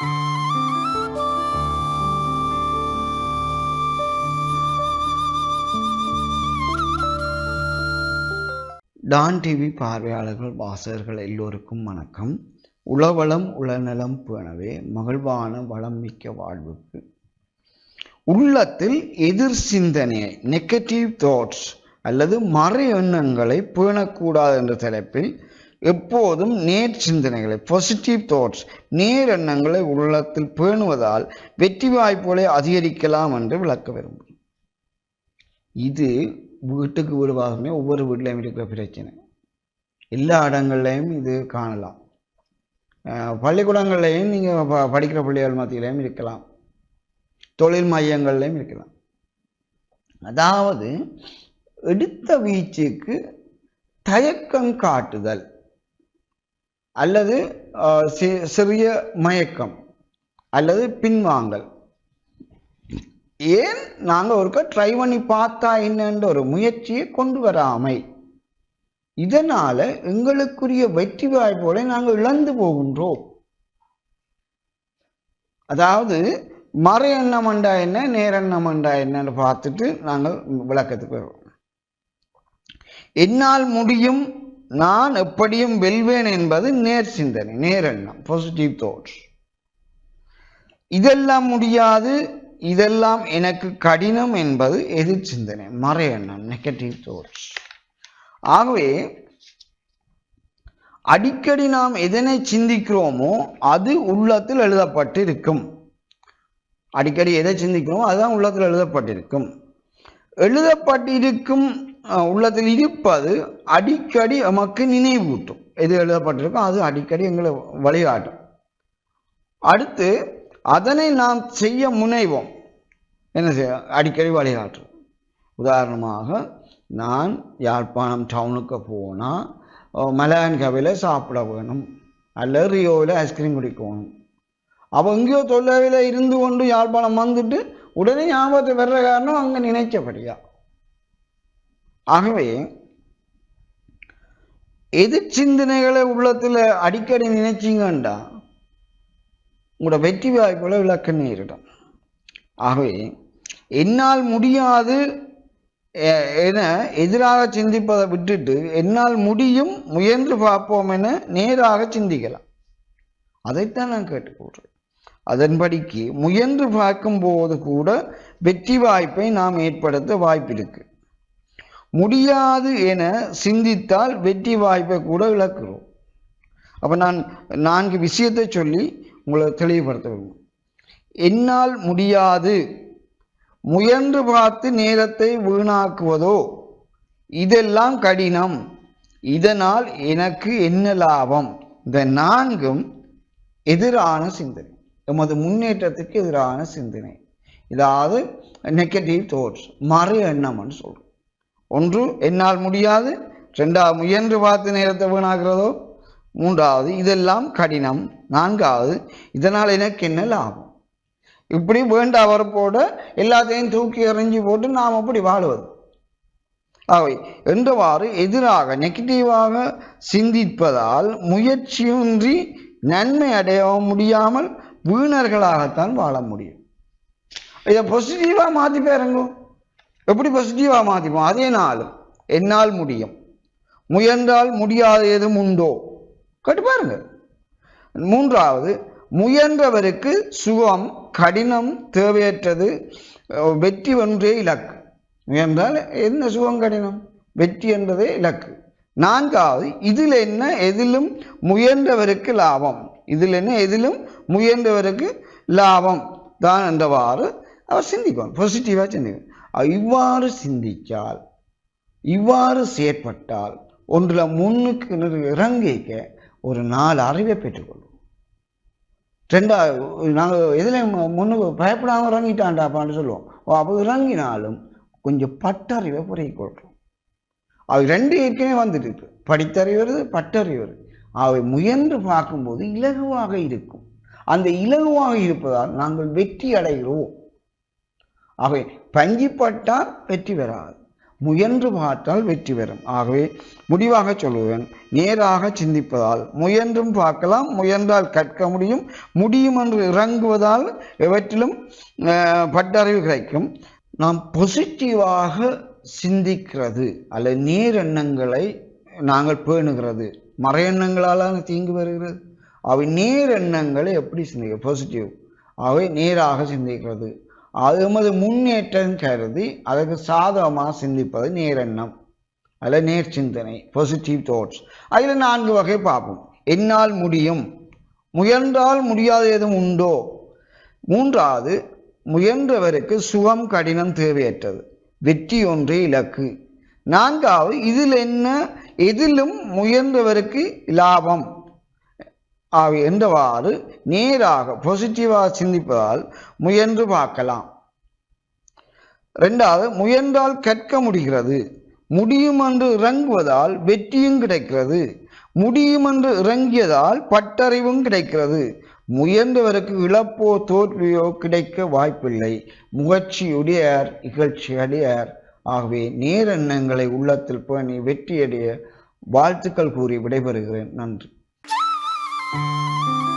Don TV பார்வையாளர்கள் வாசகர்கள் எல்லோருக்கும் வணக்கம். உளவளம் உளநலம் பேணவே மகிழ்வான வளம் மிக்க வாழ்வுக்கு. உள்ளத்தில் எதிர் சிந்தனையை நெகட்டிவ் தாட்ஸ் அல்லது மறை எண்ணங்களை பேணக்கூடாது என்ற தலைப்பில் எப்போதும் நேர் சிந்தனைகளை பாசிட்டிவ் தாட்ஸ் நேர் எண்ணங்களை உள்ளத்தில் பேணுவதால் வெற்றி வாய்ப்புகளை அதிகரிக்கலாம் என்று விளக்க விரும்புகிறேன். இது வீட்டுக்கு வீடு ஒவ்வொரு வீட்லையும் இருக்கிற பிரச்சனை. எல்லா இடங்கள்லையும் இது காணலாம். பள்ளிக்கூடங்கள்லையும் நீங்கள் ப படிக்கிற பிள்ளைகள் மத்தியிலையும் இருக்கலாம். தொழில் மையங்கள்லையும் இருக்கலாம். அதாவது எடுத்த வீச்சுக்கு தயக்கம் காட்டுதல். அல்லது சிறிய மயக்கம் அல்லது பின்வாங்கல். ஏன் நாங்கள் ஒருக்க ட்ரை பண்ணி பார்த்தா என்னன்ற ஒரு முயற்சியை கொண்டு வராமை? இதனால் எங்களுக்குரிய வெற்றி வாய்ப்புகளை நாங்கள் இழந்து போகின்றோம். அதாவது மறு எண்ணம் அண்டா என்ன நேரெண்ணமண்டா என்னன்னு பார்த்துட்டு நாங்கள் விளக்கத்துக்கு வருவோம். என்னால் முடியும் நான் எப்படியும் வெல்வேன் என்பது நேர் சிந்தனை நேரெண்ணம் பாசிட்டிவ் தாட்ஸ் இதெல்லாம் முடியாது இதெல்லாம் எனக்கு கடினம் என்பது எதிர் சிந்தனை மறை எண்ணம் நெகட்டிவ் தாட்ஸ் ஆகவே அடிக்கடி நாம் எதனை சிந்திக்கிறோமோ அது உள்ளத்தில் எழுதப்பட்டு இருக்கும் அடிக்கடி எதை சிந்திக்கிறோமோ அதுதான் உள்ளத்தில் எழுதப்பட்டிருக்கும். எழுதப்பட்டிருக்கும் உள்ளத்தில் இருப்பது அடிக்கடி நமக்கு நினைவூட்டும். எது எழுதப்பட்டிருக்கோ அது அடிக்கடி எங்களை வழிகாட்டும். அடுத்து அதனை நாம் செய்ய முனைவோம். என்ன செய்ய? அடிக்கடி வழிகாட்டும். உதாரணமாக நான் யாழ்ப்பாணம் டவுனுக்கு போனால் மலையான் கவையில் சாப்பிட வேணும். அல்லது ரியோவில் ஐஸ்கிரீம் குடிக்கணும் அவள் எங்கேயோ தொல்லையில் இருந்து கொண்டு யாழ்ப்பாணம் வந்துட்டு உடனே ஞாபகத்தை வர்ற காரணம் அங்கே நினைச்சபடியா? ஆகவே எதிர் சிந்தனைகளை உள்ளத்தில் அடிக்கடி நினைச்சிங்கண்டா உங்களோட வெற்றி வாய்ப்புகளை விளக்க நேரிடும் ஆகவே என்னால் முடியாது என எதிராக சிந்திப்பதை விட்டுட்டு என்னால் முடியும் முயன்று பார்ப்போம் என நேராக சிந்திக்கலாம். அதைத்தான் நான் கேட்டுக்கொள்கிறேன். அதன்படிக்கு முயன்று பார்க்கும்போது கூட வெற்றி வாய்ப்பை நாம் ஏற்படுத்த வாய்ப்பிருக்கு. முடியாது என சிந்தித்தால் வெற்றி வாய்ப்பை கூட இழக்கிறோம். அப்போ நான் நான்கு விஷயத்தை சொல்லி உங்களை தெளிவுபடுத்த விரும்புகிறேன் என்னால் முடியாது. முயன்று பார்த்து நேரத்தை வீணாக்குவதோ? இதெல்லாம் கடினம். இதனால் எனக்கு என்ன லாபம்? இந்த நான்கும் எதிரான சிந்தனை. எமது முன்னேற்றத்துக்கு எதிரான சிந்தனை. இதாவது நெகட்டிவ் தோட்ஸ் மறு எண்ணம்னு சொல்றோம். ஒன்று என்னால் முடியாது. ரெண்டாவது முயன்று பார்த்து நேரத்தை வீணாகிறதோ மூன்றாவது இதெல்லாம் கடினம். நான்காவது இதனால் எனக்கு என்ன லாபம்? இப்படி வேண்டா வரப்போட எல்லாத்தையும் தூக்கி எறிஞ்சு போட்டு நாம் அப்படி வாழுவது. அவை என்றவாறு எதிராக நெகட்டிவாக சிந்திப்பதால் முயற்சியின்றி நன்மை அடைய முடியாமல் வீணர்களாகத்தான் வாழ முடியும். இதை பாசிட்டிவாக மாற்றி பாருங்க. எப்படி பாசிட்டிவாக மாற்றிப்போம் அதே நாளும் என்னால் முடியும். முயன்றால் முடியாத எதுவும் உண்டோ? கேட்டு பாருங்க. மூன்றாவது முயன்றவருக்கு சுகம் கடினம் தேவையற்றது வெற்றி ஒன்றே இலக்கு. முயன்றால் என்ன சுகம் கடினம்? வெற்றி என்பதே இலக்கு. நான்காவது இதில் என்ன எதிலும் முயன்றவருக்கு லாபம். இதில் என்ன எதிலும் முயன்றவருக்கு லாபம். தான் என்றவாறு அவர் சிந்திப்பான் பாசிட்டிவாக சிந்திப்பார். இவ்வாறு சிந்தித்தால் இவ்வாறு செயற்பட்டால் ஒன்றில் முன்னுக்கு இறங்கிக்க ஒரு நாலு அறிவை பெற்றுக்கொள்வோம் ரெண்டாவது நாங்கள் எதில் முன்னுக்கு பயப்படாமல் இறங்கிட்டான்டாப்பான்னு சொல்லுவோம். ஓ, அப்போ இறங்கினாலும் கொஞ்சம் பட்டறிவை புரிய கொள்கிறோம் அது ரெண்டு ஏற்கனவே வந்துட்டு இருக்கு. படித்தறிவு வருது பட்டறிவு வருது. அவை முயன்று பார்க்கும்போது இலகுவாக இருக்கும். அந்த இலகுவாக இருப்பதால் நாங்கள் வெற்றி அடைகிறோம். அவை பஞ்சிப்பட்டால் வெற்றி பெறாது. முயன்று பார்த்தால் வெற்றி பெறும். ஆகவே முடிவாக சொல்லுவேன். நேராக சிந்திப்பதால் முயன்றும் பார்க்கலாம் முயன்றால் கற்க முடியும். முடியும் என்று இறங்குவதால் எவற்றிலும் பட்டறிவு கிடைக்கும். நாம் பொசிட்டிவாக சிந்திக்கிறது அல்லது நேரெண்ணங்களை நாங்கள் பேணுகிறது. மறையெண்ணங்களாலான தீங்கு வருகிறது அவை நேரெண்ணங்களை எப்படி சிந்திக்க பாசிட்டிவ் அவை நேராக சிந்திக்கிறது. அது எமது முன்னேற்றம் கருதி அதற்கு சாதகமாக சிந்திப்பது நேரெண்ணம். அதில் நேர் சிந்தனை பாசிட்டிவ் தாட்ஸ் அதில் நான்கு வகை பார்ப்போம். என்னால் முடியும். முயன்றால் முடியாத எதுவும் உண்டோ? மூன்றாவது முயன்றவருக்கு சுகம் கடினம் தேவையற்றது. வெற்றி ஒன்றே இலக்கு. நான்காவது இதில் என்ன? எதிலும் முயன்றவருக்கு லாபம். ஆக என்றவாறு நேராக பாசிட்டிவாக சிந்திப்பதால் முயன்று பார்க்கலாம். ரெண்டாவது முயன்றால் கற்க முடிகிறது. முடியும் என்று இறங்குவதால் வெற்றியும் கிடைக்கிறது. முடியும் என்று இறங்கியதால் பட்டறிவும் கிடைக்கிறது. முயன்றவருக்கு இழப்போ தோல்வியோ கிடைக்க வாய்ப்பில்லை. முயற்சியுடையார் இகழ்ச்சி அடையார் ஆகவே நேரெண்ணங்களை உள்ளத்தில் பேணி வெற்றியடைய வாழ்த்துக்கள் கூறி விடைபெறுகிறேன். நன்றி. Música